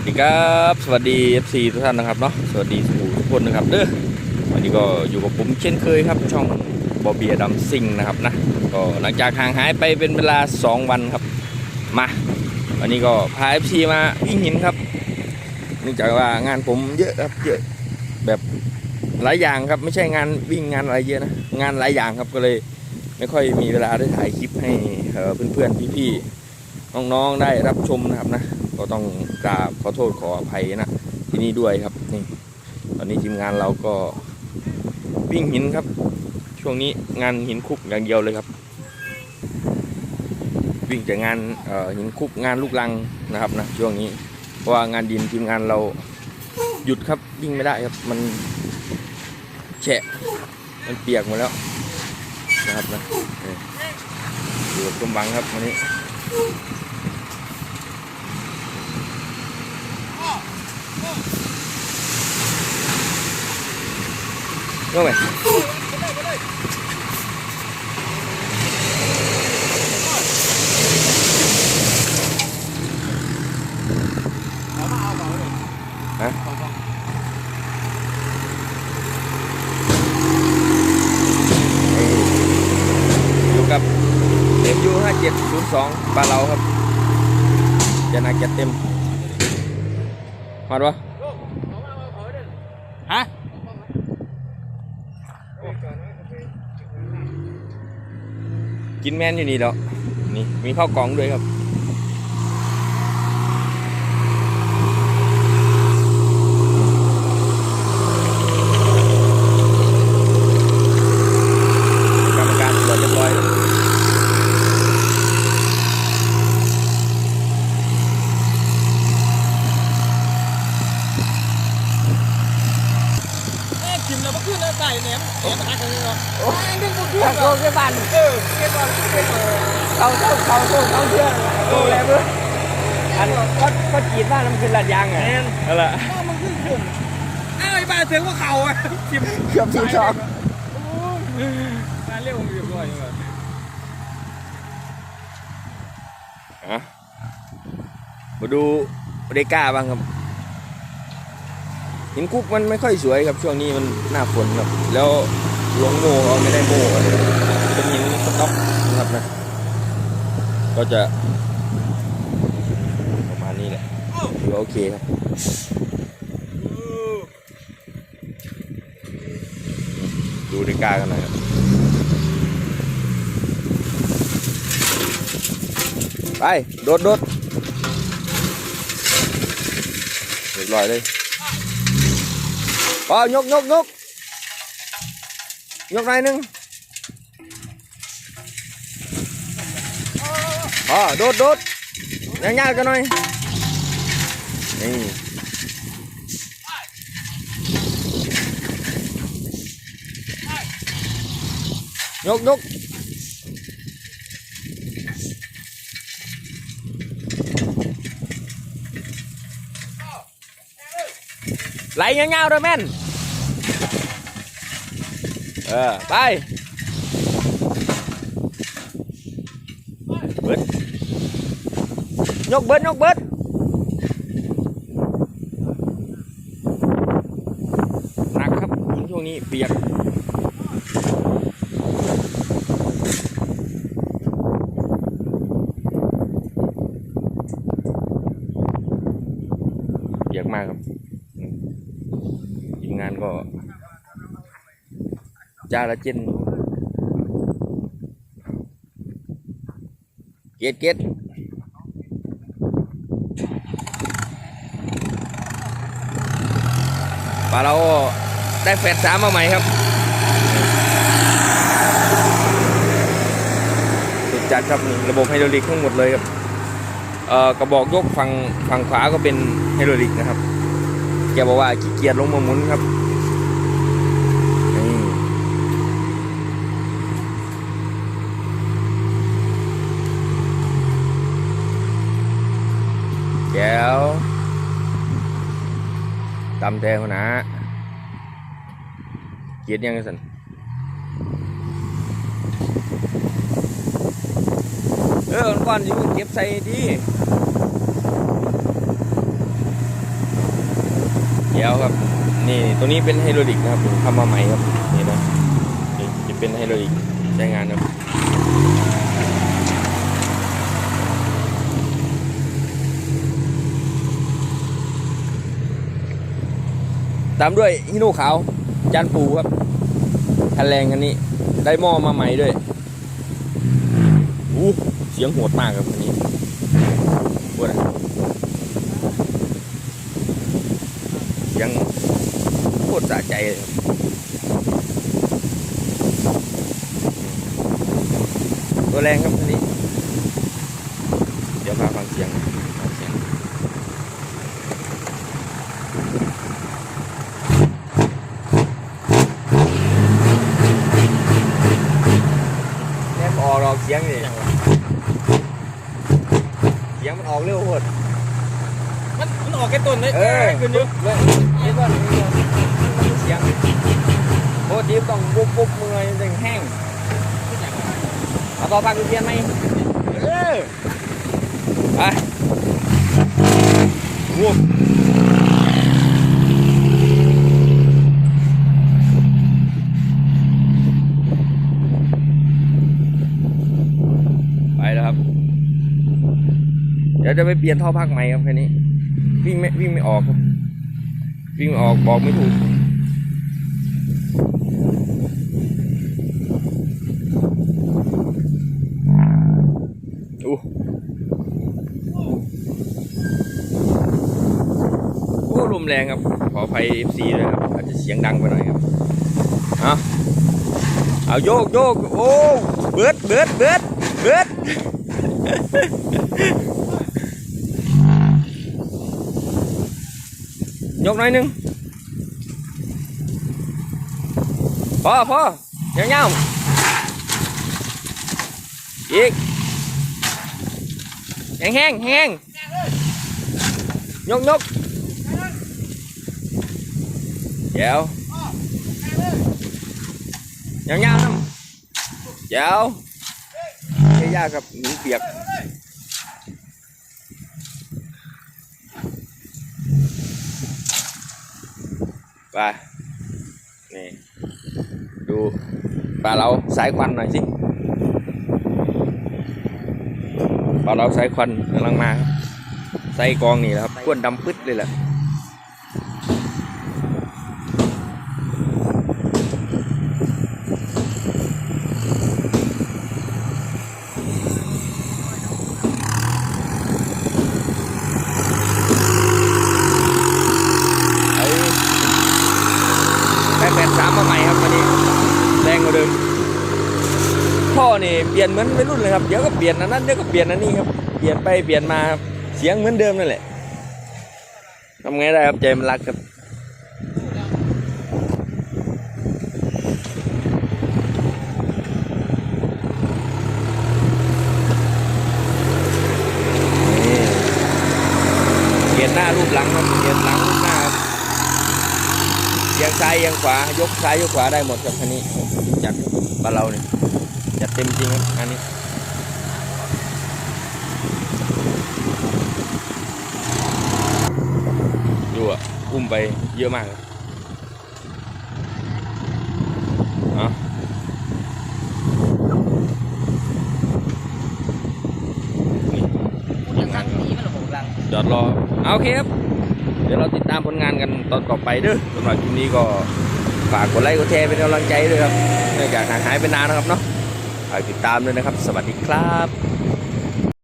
วัสดีครับ สวัสดี FC ทุกท่านนะครับเนาะสวัสดีทุกคนนะครับเด้อวันนี้ก็อยู่กับผมเช่นเคยครับ ช่องบอเบียดัมซิงนะครับนะก็หลังจากห่างหายไปเป็นเวลา 2 วันครับมาวันนี้ก็พา FC มาวิ่งหินครับเนื่องจากว่างานผมเยอะครับเยอะแบบหลายอย่างครับไม่ใช่งานวิ่งงานอะไรเยอะนะงานหลายอย่างครับก็เลยไม่ค่อยมีเวลาได้ถ่ายคลิปให้เพื่อนๆพี่ๆน้องๆได้รับชมนะครับนะ ก็ต้องกราบขอโทษขออภัยนะที่นี่ด้วยครับนี่ตอนนี้ทีมงานเราก็วิ่งหินครับ ช่วงนี้งานหินคุกอย่างเดียวเลยครับ วิ่งแต่งานหินคุกงานลูกลังนะครับนะช่วงนี้เพราะว่างานดินทีมงานเราหยุดครับวิ่งไม่ได้ครับมันแฉะมันเปียกหมดแล้วนะครับนะนี่อยู่กับกำบังครับวันนี้ Đúng rồi. Hả? Đây. อยู่กับ MU 5702บ้านเราครับจะนักจะเต็มมาดวะ ฮะ กินแม่นอยู่นี่แล้วนี่มีข้าวกล่องด้วยครับ กรรมการตรวจเรียบร้อยแล้ว แม่กิน แล้วก็ขึ้นแล้วใส่แหนมแหนมหักกันเลยเนาะโอ้ยนึกว่าอยากโกงแค่บ้านเออแค่บ้านแค่บ้านเขาเขาเขาเขาเขาเชื่อโกงแล้วเพื่ออันก็ก็จีบบ้านมันคือลาดยางไงนั่นแหละมันขึ้นขึ้นอ้าวไอ้บ้าเสียงว่าเข่าอะจิบเกือบสี่สองงาเร็วมันเรียบร้อยเลยอะมาดูเรก้าบ้างครับ หินคุกมันไม่ค่อยสวยครับช่วงนี้มันหน้าฝนครับ แล้วลงโม่เขาไม่ได้โม่ครับเป็นหินสต๊อกนะครับนะก็จะประมาณนี้แหละถือว่าโอเคครับดูเรก้ากันหน่อยครับไปโดดโดดเรียบร้อยเลย พอยกยกยกยกหน่อยหนึงพอโดดโดดยังยากกันหน่อยนี่ยกยก ไหลเงี้ยวๆด้วยแม่น เออ ไปเบิดยกเบิดยกเบิดหนักครับช่วงนี้เปียกเปียกมากครับ ทีมงานก็จาละเจนเกตเกตปลาเราได้แฟดสามมาใหม่ครับ สุดจัดครับระบบไฮดรอลิกทั้งหมดเลยครับกระบอกยกฝั่งฝั่งขวาก็เป็นไฮดรอลิกนะครับ กบอกว่าขี้เกียจลงมาหมุนครับนี่แก้วตำแทงนะเกียดยังไงสันเออก่อนสิมึงเก็บใส่ดี ดี๋ยวครับ นี่ตัวนี้เป็นไฮดรอลิกนะครับผมทำมาใหม่ครับนี่นะนี่จะเป็นไฮดรอลิกใช้งานครับตามด้วยฮิโน่ขาวจานปูครับคันแรงคันนี้ ได้หม้อมาใหม่ด้วยอู้เสียงโหดมากครับคันนี้ปวดอะเสียงโค ตรสะใจเลยครับตัวแรงครับคันนี้ เดี๋ยวพาฟังเสียงฟังเสียงแม่งออกหรอกเสียงนี่เสียงมันออกเร็วโคตรมันมันออกแค่ต้นเลยเออขึ้นอยู่เว้ยเห็นว่ามันมีเสี ยงโคตรดีต้องปุ๊บปุ๊บมือถึงแห้งเอาต่อปากดูเทียนไหมเออไปงูไปแล้วครับเดี๋ยวจะไปเปลี่ยนท่อพักใหม่ครับแค่นี้ วิ่งไม่วิ่งไม่ออกครับวิ่งไม่ออกบอกไม่ถูก อู้โอ้ล มแรงครับ ขออภัย FC ด้วยครับ อาจจะเสียงดังไปหน่อยครับเอาเอาโยกโยกโอ้เบิดเบิดเบิดเบิดยกหน่อยหนึงพอพอเงี้ยาวๆอีกแห้งแห้งแห้งยกยก เดี๋ยวเงี้ยาวน้ำเดี๋ยวไม่ยากครับหนูเปียกไปนี่ดูปลาเราสายควันหน่อยสิปลาเราสายควันกำลังมาครับใส่กองนี่แหละครับก้วนดำปึ๊ดเลยแหละไอ้แปดแปด สามมาใหม่ครับวันนี้แรงกว่าเดิมท่อนี่เปลี่ยนเหมือนวัยรุ่นเลยครับเดี๋ยวก็เปลี่ยนอันนั้นเดี๋ยวก็เปลี่ยนอันนี้ครับเปลี่ยนไปเปลี่ยนมาครับเสียงเหมือนเดิมนั่นแหละทำไงได้ครับใจมันรักครับนี่เปลี่ยนหน้ารูปหลังครับเปลี่ยนหลังรูปหน้าครับเอียง ซ้ายเอียงขวายกซ้ายยกขวาได้หมดครับคันนี้จัดบ้านเราเนี่ยจัดเต็มจริงครับอันนี้ดูอะอุ้มไปเยอะมากเลยเอานี่ยังตั้งนี้มันหกลังจอดรอ เอาโอเคครับ เดี๋ยวเราติดตามผลงานกันตอนต่อไปเด้อสำหรับคลิปนี้ก็ฝากกดไลค์กดแชร์เป็นกำลังใจด้วยครับเนื่องจากห่างหายไปนานนะครับเนาะฝากติดตามด้วยนะครับ สวัสดีครับ